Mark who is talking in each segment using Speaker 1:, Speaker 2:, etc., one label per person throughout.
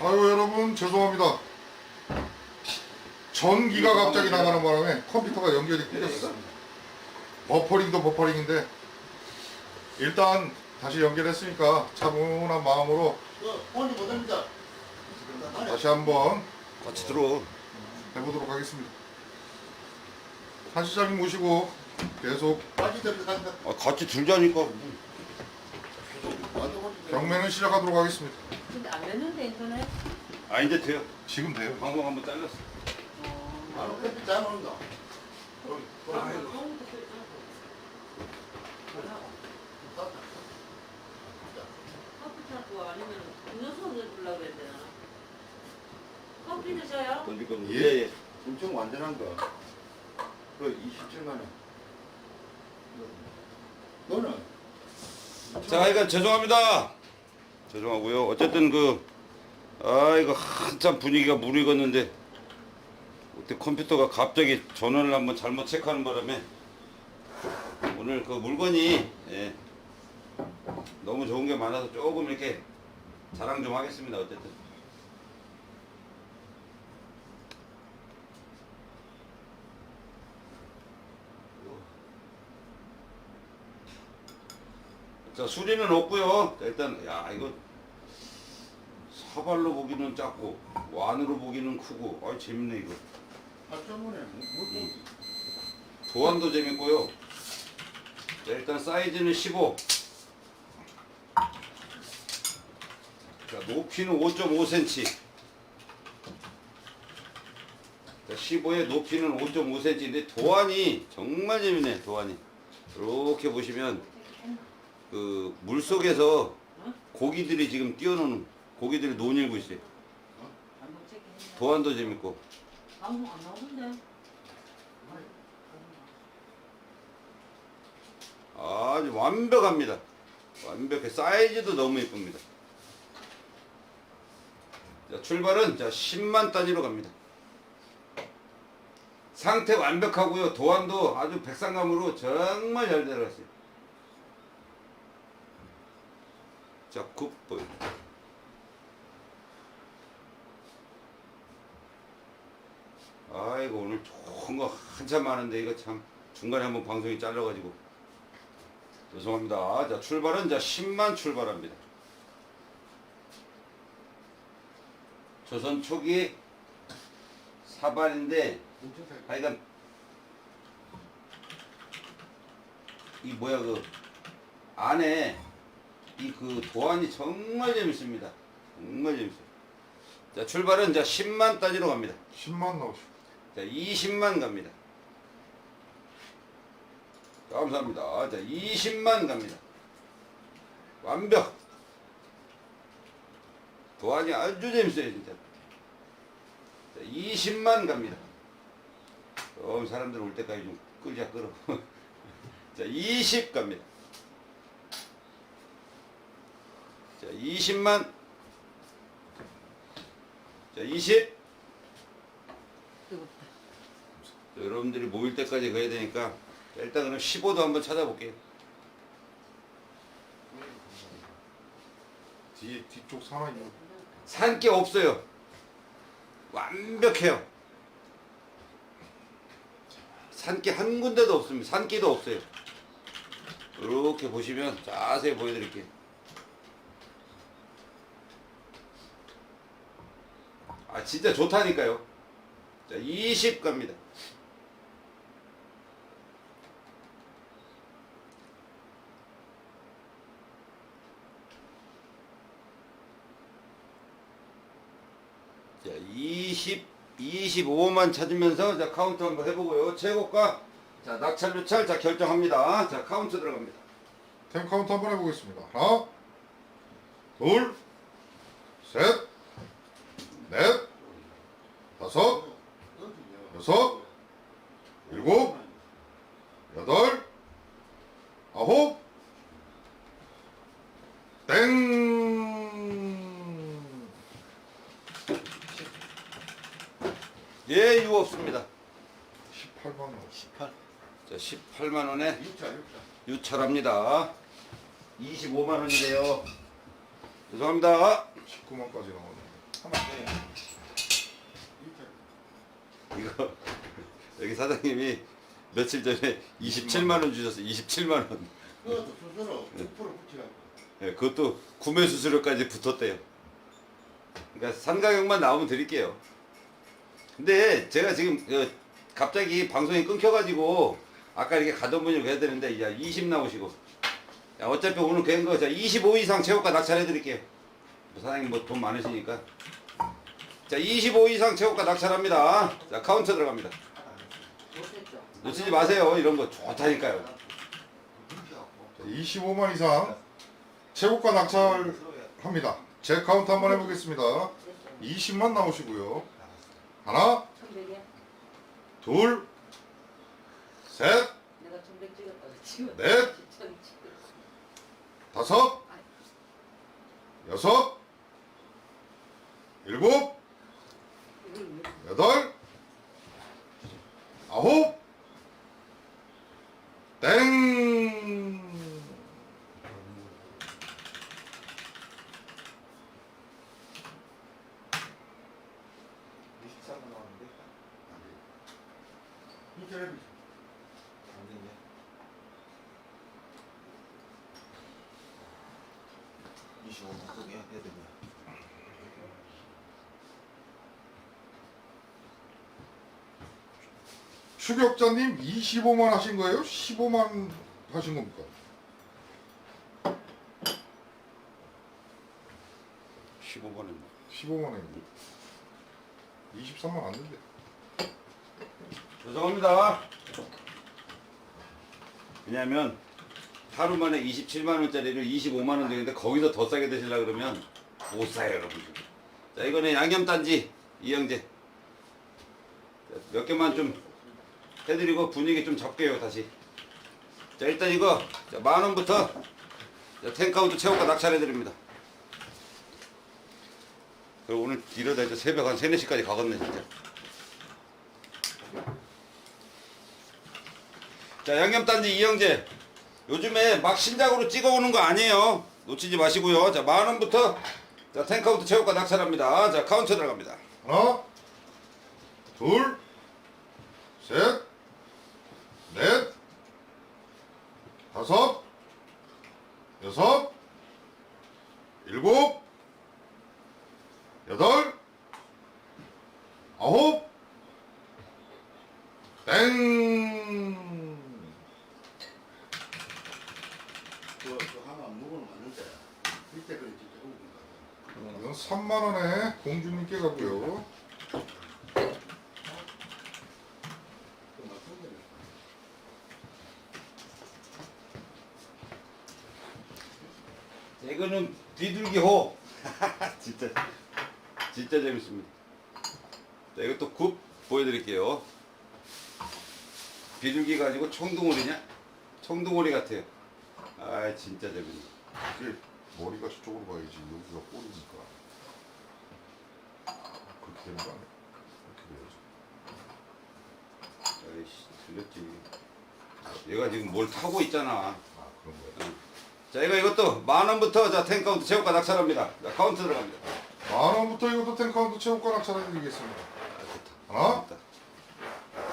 Speaker 1: 아유 여러분 죄송합니다. 전기가 갑자기 나가는 바람에 컴퓨터가 연결이 끊겼어. 버퍼링도 버퍼링인데 일단 다시 연결했으니까 차분한 마음으로
Speaker 2: 못합니다.
Speaker 1: 다시 한번
Speaker 3: 같이 들어.
Speaker 1: 해보도록 하겠습니다. 한 시장님 모시고 계속
Speaker 2: 빨리 들어간다.
Speaker 3: 아, 같이 들자니까.
Speaker 1: 경매는 시작하도록 하겠습니다.
Speaker 4: 근데 안 됐는데 인터넷?
Speaker 3: 아 이제 돼요.
Speaker 1: 지금 돼요.
Speaker 3: 방송 한번 잘렸어.
Speaker 2: 커피
Speaker 4: 타고 아니면 음료수 되나? 커피 드셔요?
Speaker 3: 던질 거면
Speaker 1: 예.
Speaker 3: 예, 예.
Speaker 2: 엄청 완전한 거. 그 27만 원. 너는
Speaker 3: 자, 하여간 죄송합니다. 죄송하고요. 어쨌든 그, 아, 이거 한참 분위기가 무르익었는데, 그때 컴퓨터가 갑자기 전원을 한번 잘못 체크하는 바람에, 오늘 그 물건이, 예, 너무 좋은 게 많아서 조금 이렇게 자랑 좀 하겠습니다. 어쨌든. 자 수리는 없고요. 자, 일단 야 이거 사발로 보기는 작고 완으로 보기는 크고 아 재밌네 이거.
Speaker 2: 8.5네. 물고
Speaker 3: 도안도 재밌고요. 자, 일단 사이즈는 15. 자 높이는 5.5cm. 자 15의 높이는 5.5cm인데 도안이 정말 재밌네 도안이. 이렇게 보시면 그 물속에서 고기들이 지금 뛰어노는 고기들이 논일고 있어요. 도안도 재밌고
Speaker 4: 방송 안 나오는데?
Speaker 3: 아주 완벽합니다. 완벽해 사이즈도 너무 예쁩니다. 자, 출발은 자 10만 단위로 갑니다. 상태 완벽하고요. 도안도 아주 백상감으로 정말 잘 들어갔어요. 자, 굿보이. 아이고 오늘 좋은 거 한참 많은데 이거 참 중간에 한번 방송이 잘려가지고 죄송합니다. 자 출발은 자 10만 출발합니다. 조선 초기 사발인데 하여간 이 뭐야 그 안에 이 그 도안이 정말 재밌습니다. 정말 재밌어요. 자 출발은 자 10만 단위로 갑니다.
Speaker 1: 10만 나오시고
Speaker 3: 자, 20만 갑니다. 감사합니다. 자, 20만 갑니다. 완벽. 도안이 아주 재밌어요, 진짜. 자, 20만 갑니다. 그럼 사람들 올 때까지 좀 끌자, 끌어. 자, 20 갑니다. 자, 20만. 자, 20. 여러분들이 모일 때까지 가야 되니까 일단 그럼 15도 한번 찾아볼게요.
Speaker 1: 뒤에 뒤쪽 사나이
Speaker 3: 산게 없어요. 완벽해요. 산 게 한 군데도 없습니다. 산기도 없어요. 이렇게 보시면 자세히 보여드릴게요. 아 진짜 좋다니까요. 자, 20 갑니다. 자, 20, 25만 찾으면서 자, 카운트 한번 해보고요. 최고가 자, 낙찰 유찰 자, 결정합니다. 자, 카운트 들어갑니다.
Speaker 1: 템 카운트 한번 해보겠습니다. 하나, 둘, 셋, 넷, 다섯, 일곱, 여덟, 아홉, 땡.
Speaker 3: 예, 이유 없습니다.
Speaker 1: 18만 원.
Speaker 2: 18.
Speaker 3: 자, 18만 원에
Speaker 2: 6차 6차.
Speaker 3: 유찰합니다. 25만 원이래요. 죄송합니다.
Speaker 1: 19만까지 나오네.
Speaker 2: 하면 돼.
Speaker 3: 이거 여기 사장님이 며칠 전에 27만 원 주셨어요. 27만 원.
Speaker 2: 그것도 스스로 9% 붙이라고.
Speaker 3: 예, 그것도 구매 수수료까지 붙었대요. 그러니까 산가격만 나오면 드릴게요. 근데 제가 지금 그 갑자기 방송이 끊겨가지고 아까 이렇게 가던 분이 해야 되는데 이제 20 나오시고 야, 어차피 오늘 그런 거25 이상 체육과 낙찰해 드릴게요. 뭐 사장님 뭐 돈 많으시니까 자 25 이상 체육과 낙찰합니다. 자 카운터 들어갑니다. 놓치지 마세요. 이런 거 좋다니까요.
Speaker 1: 자, 25만 이상 최고가 낙찰합니다. 제 카운트 한번 해보겠습니다. 20만 나오시고요. 하나, 둘, 셋,
Speaker 4: 내가 천백 찍었다고 지금.
Speaker 1: 넷.
Speaker 4: 찍었어.
Speaker 1: 다섯, 여섯, 일곱,
Speaker 4: 이걸 왜?
Speaker 1: 여덟, 아홉, 땡.
Speaker 2: 만 나왔는데.
Speaker 1: 인터넷
Speaker 2: 안 됐네. 이십오 바꾸게 해야 되냐.
Speaker 1: 추격자님 25만 하신 거예요? 15만 하신 겁니까?
Speaker 3: 15만 원.
Speaker 1: 15만 원인데 23만 안 된대.
Speaker 3: 죄송합니다. 왜냐면 하루 만에 27만 원짜리를 25만 원 되는데 거기서 더 싸게 드시려 그러면 못 사요, 여러분들. 자, 이거는 양념 단지 이영재. 자, 몇 개만 좀 해드리고 분위기 좀 잡게요, 다시. 자, 일단 이거 자, 만 원부터 자, 텐카운트 체육과 낙찰해 드립니다. 그리고 오늘 이러다 이제 새벽 한 3, 4시까지 가겠네, 진짜. 자 양념단지 이영재 요즘에 막 신작으로 찍어오는 거 아니에요 놓치지 마시고요 자 만원부터 자 텐카운트 체육과 낙찰합니다 자 카운트 들어갑니다
Speaker 1: 하나, 둘, 셋, 넷, 다섯, 여섯, 일곱, 여덟, 아홉, 땡.
Speaker 2: 그거 그거 하나 묵으면 맞는데. 이때 그래 진짜 웃긴다.
Speaker 1: 이건 3만 원에 공주님께 가고요.
Speaker 3: 이거는 비둘기 호. 진짜 진짜 재밌습니다. 자 이것도 굽 보여드릴게요. 비둘기가 아니고 청둥오리냐? 청둥오리 같아요. 아 진짜 재밌네.
Speaker 1: 이게 머리가 저쪽으로 가야지 여기가 꼬리니까 되는 거 아니야? 이렇게 돼야지.
Speaker 3: 아이씨 틀렸지. 얘가 지금 뭘 타고 있잖아.
Speaker 1: 아 그런 거야?
Speaker 3: 자 이거 이것도 만 원부터 자 텐 카운트 체육과 낙찰합니다. 자 카운트 들어갑니다.
Speaker 1: 만 원부터 이것도 텐카운트 체육관 낙찰해 드리겠습니다.
Speaker 3: 아 좋다.
Speaker 1: 하나
Speaker 3: 좋다.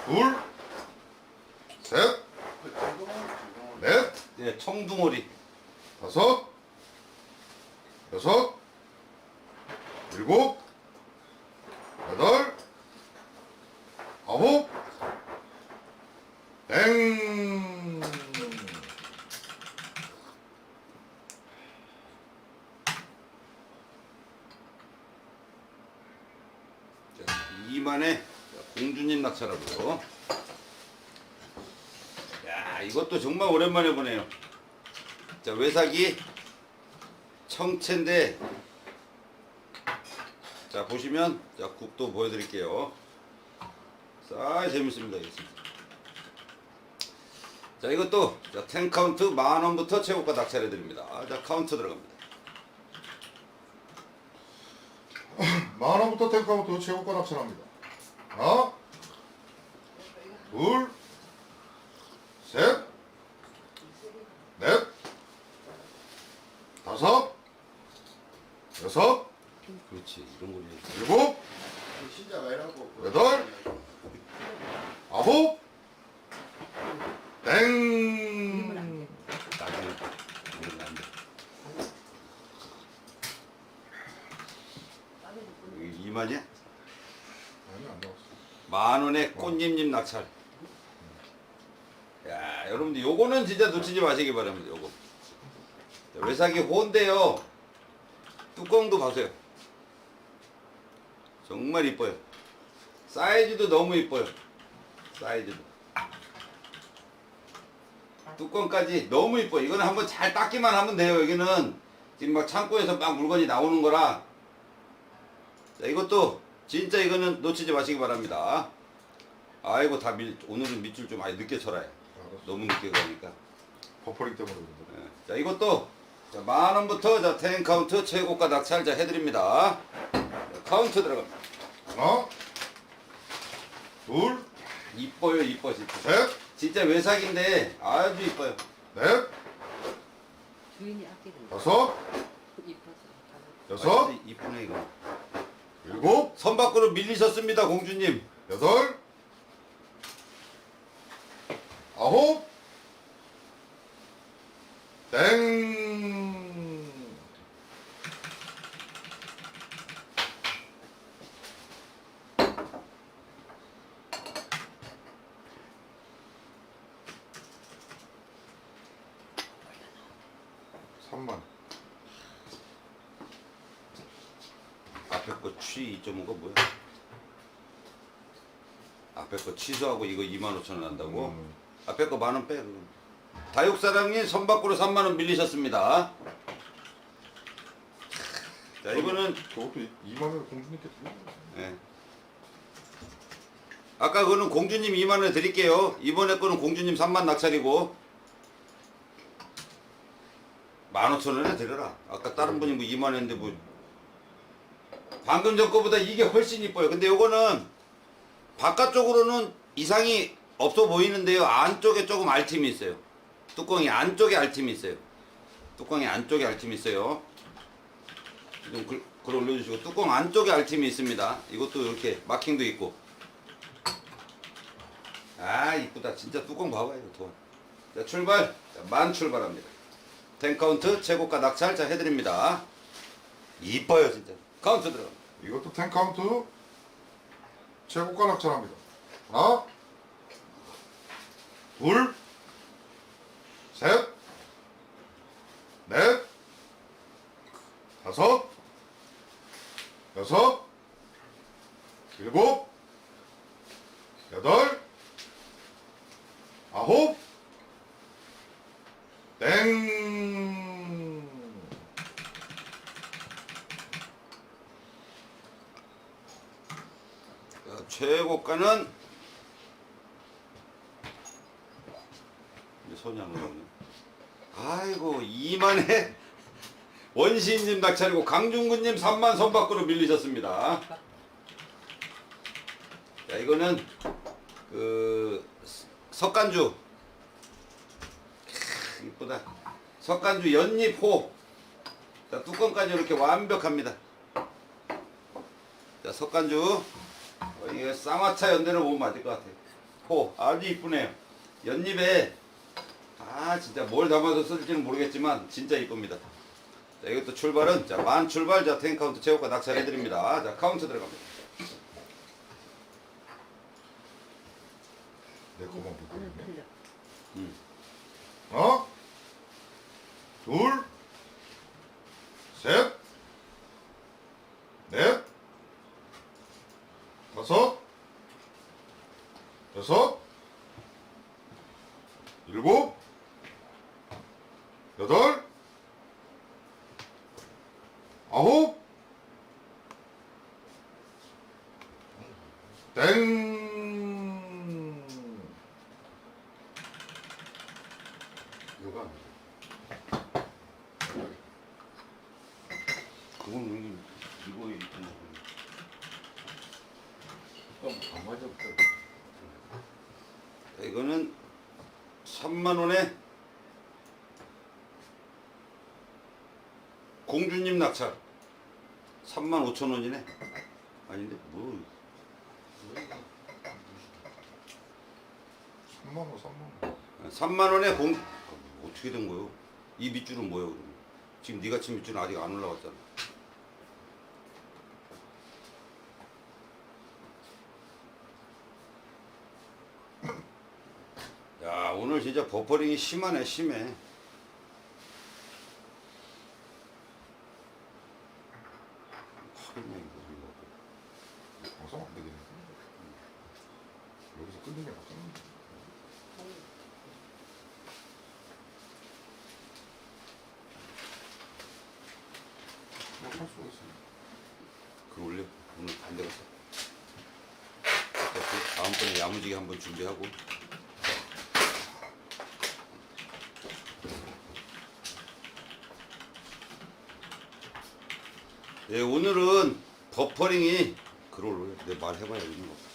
Speaker 1: 둘 셋, 넷,
Speaker 3: 네 청둥오리.
Speaker 1: 다섯 여섯 일곱 여덟 아홉 땡
Speaker 3: 자, 이만에 공주님 낙찰하고요. 야, 이것도 정말 오랜만에 보네요. 자, 외사기 청채인데, 자, 보시면, 자, 국도 보여드릴게요. 자, 재밌습니다. 자, 이것도, 자, 텐 카운트 만 원부터 최고가 낙찰해 드립니다. 자, 카운트 들어갑니다.
Speaker 1: 만 원부터 텐 카운트 체육관 낙찰합니다 하나 둘 셋, 넷, 다섯, 여섯,
Speaker 3: 그렇지 이런 걸 해야지.
Speaker 1: 일곱,
Speaker 2: 신자가 이라고.
Speaker 1: 여덟. 아홉,
Speaker 4: 이건 안
Speaker 1: 땡.
Speaker 4: 돼.
Speaker 3: 나중에 이런 안 돼.
Speaker 4: 빠르게 뿌려.
Speaker 3: 이게 이만이야?
Speaker 1: 아니 안 나왔어.
Speaker 3: 만 원의 꽃잎잎 낙찰. 야, 여러분들 요거는 진짜 놓치지 마시기 바랍니다. 요거. 자, 외삭이 호인데요. 뚜껑도 봐세요. 정말 이뻐요. 사이즈도 너무 이뻐요. 사이즈도. 뚜껑까지 너무 이뻐. 이거는 한번 잘 닦기만 하면 돼요. 여기는 지금 막 창고에서 막 물건이 나오는 거라. 자, 이것도 진짜 이거는 놓치지 마시기 바랍니다. 아이고 다 밀, 오늘은 밑줄 좀 많이 늦게 쳐라요. 너무 늦게 가니까.
Speaker 1: 버퍼링 때문에 그런데.
Speaker 3: 예. 자 이것도 자, 만 원부터 자 텐 카운트 최고가 낙찰 자 해드립니다. 자, 카운트 들어갑니다.
Speaker 1: 하나, 둘,
Speaker 3: 이뻐요 이뻐 진짜.
Speaker 1: 셋,
Speaker 3: 진짜 외삭인데 아주 이뻐요.
Speaker 1: 넷,
Speaker 4: 주인이 아끼는 거.
Speaker 1: 다섯,
Speaker 4: 이뻐서.
Speaker 1: 여섯,
Speaker 3: 아, 진짜 이쁘네 이거.
Speaker 1: 일곱,
Speaker 3: 선 밖으로 밀리셨습니다 공주님.
Speaker 1: 여덟, 아홉, 땡. 삼만
Speaker 3: 앞에 거 취 2.5가 뭐야? 앞에 거 취소하고 이거 2만 5천 원 한다고?
Speaker 1: 음.
Speaker 3: 앞에 거 만 원 빼. 그럼. 다육사랑님 선 밖으로 3만 원 밀리셨습니다. 자 이거는
Speaker 1: 저것도 2만 원 공주님께 드리는
Speaker 3: 예. 아까 그거는 공주님 2만 원 드릴게요. 이번에 거는 공주님 3만 낙찰이고 15,000원에 드려라. 아까 다른 분이 뭐 2만 원인데 뭐 방금 전 거보다 이게 훨씬 이뻐요. 근데 요거는 바깥쪽으로는 이상이 없어 보이는데요. 안쪽에 조금 알팀이 있어요. 뚜껑이 안쪽에 알팀이 있어요. 뚜껑이 안쪽에 알팀이 있어요. 좀 글, 글 올려주시고 뚜껑 안쪽에 알팀이 있습니다. 이것도 이렇게 마킹도 있고. 아 이쁘다. 진짜 뚜껑 봐봐요. 돈. 자 출발. 자, 만 출발합니다. 텐 카운트 최고가 낙찰 자 해드립니다. 이뻐요 진짜. 카운트 들어.
Speaker 1: 이것도 10 카운트 최고가 낙찰합니다. 하나, 둘, 셋, 넷, 다섯, 여섯, 일곱, 여덟, 아홉, 땡.
Speaker 3: 자, 최고가는 올라오네. 아이고 2만에 원시인님 낙찰이고 강중근님 3만 선 밖으로 밀리셨습니다. 자 이거는 그 스- 석간주 크, 이쁘다. 석간주 연잎호. 자 뚜껑까지 이렇게 완벽합니다. 자 석간주 어, 이게 쌍화차 연대로 보면 맞을 것 같아요. 호 아주 이쁘네요. 연잎에 아 진짜 뭘 담아서 쓸지는 모르겠지만 진짜 이쁩니다. 자 이것도 출발은 자 만 출발 자 텐 카운트 체육과 낙찰해 드립니다. 자 카운트 들어갑니다.
Speaker 1: 내 거만 보고 있네.
Speaker 3: 음.
Speaker 1: 하나, 둘, 셋, 넷, 다섯, 여섯, 일곱, 여덟, 아홉, 땡.
Speaker 3: 이거가 그건 왜 이거 있구나.
Speaker 1: 안 맞아.
Speaker 3: 자, 이거는 3만 원에 공주님 낙찰 3만 5천 원이네. 아닌데 뭐
Speaker 1: 3만 원, 3만 원.
Speaker 3: 3만 원에 공 어떻게 된 거요? 이 밑줄은 뭐예요? 그러면? 지금 네가 친 밑줄은 아직 안 올라왔잖아. 야 오늘 진짜 버퍼링이 심하네 심해. 하겠네 이거.
Speaker 1: 방송 안 되겠네. 여기서 끊는 게 낫잖아. 뭐할 수가 있어.
Speaker 3: 글 올려 오늘 안 되겠어. 어차피 다음번에 야무지게 한번 준비하고. 네 오늘은 버퍼링이 글 올려 내 말해봐야 이런 거.